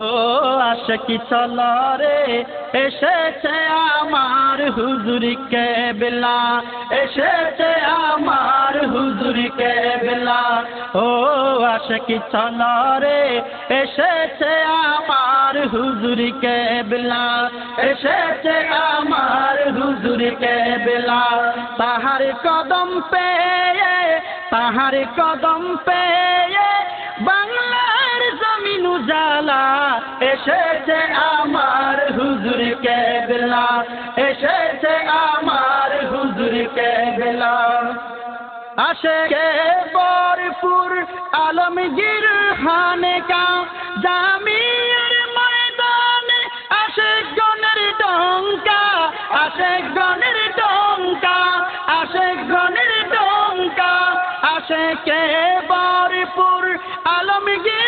ও আশকি চল রে এসেছে আমার হুজুরি কেবলা, এসেছে আমার হুজুরি কেবলা। ও আশকি চল রে এসেছে আমার হুজুরি কেবলা, এসেছে আমার হুজুরি কেবলা। তাহার কদম পেয়ে, তাহার কদম পেয়ে বাংলার জমিন উজালা এসেছে আমার হুজুর কেবলা, এসেছে আমার হুজুর কেবলা। আসে কে বরপুর আলমগীর হানেকা, জামিয়ার ময়দানে আসে গনের ডঙ্কা আসে গনের ডঙ্কা আসে গনের ডঙ্কা আসে কে বরপুর আলমগীর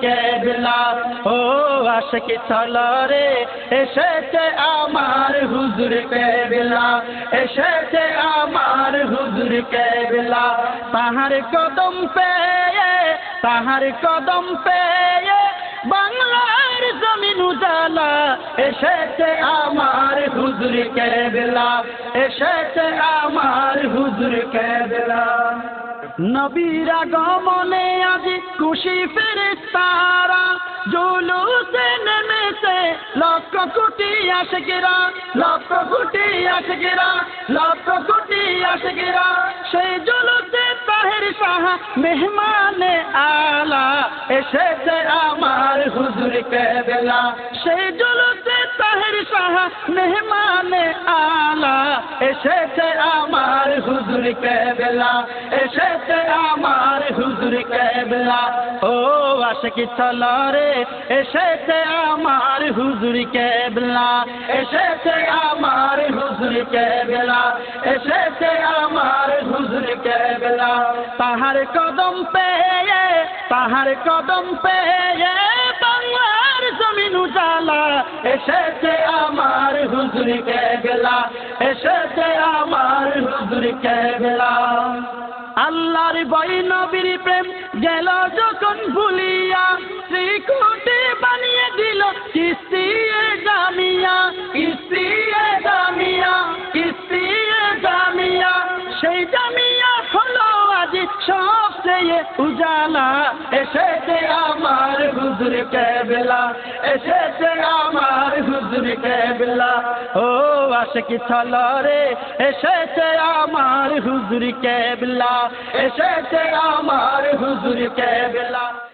কেবলা ও আশকি রে এসেছে আমার হুজুর কেবলা এসেছে আমার হুজুর কেবলা তাহার কদম পেয়ে, তাহার কদম পেয়ে বাংলার জমিন উজালা। এসেছে আমার হুজুর কেবলা এসেছে আমার হুজুর কেবলা নবীর আগমনে আজ খুশি ফেরেস্তারা জুলুসে নেমেছে লক্ষ কোটি আশকেরা, লক্ষ কোটি আশকেরা, লক্ষ কোটি আশকেরা। সেই জুলুসে তাহের সাহা মেহমানে আলা এসেছে আমার হুজুর কেবলা। সেই জুলুসে তাহের সাহা মেহমানে এসেছে আমার হুজুর কেবলা, এসেছে আমার হুজুর কেবলা। ও আশকি চল রে এসেছে আমার হুজুর কেবলা। এসেছে আমার হুজুর কেবলা, এসেছে আমার হুজুর কেবলা। তাহার কদম পেয়ে, তাহার কদম পেয়ে বাংলার জমিন উজালা। এসেছে হুজুর কেবলা আল্লাহর বই নবীর প্রেম গেল যখন ভুলিয়া, শ্রীকুটে বানিয়ে দিল কিস্তিয়ে জামিয়া কিস্তিয়ে জামিয়া কিস্তিয়ে জামিয়া। সেই জামিয়া হলো আজ সবচেয়ে উজালা। এসেছে আমার হুজুর কেবলা, এসেছে আমার হুজুর কেবলা। ও আশকি চল রে? এসেছে আমার হুজুর কেবলা। এসেছে আমার হুজুর কেবলা।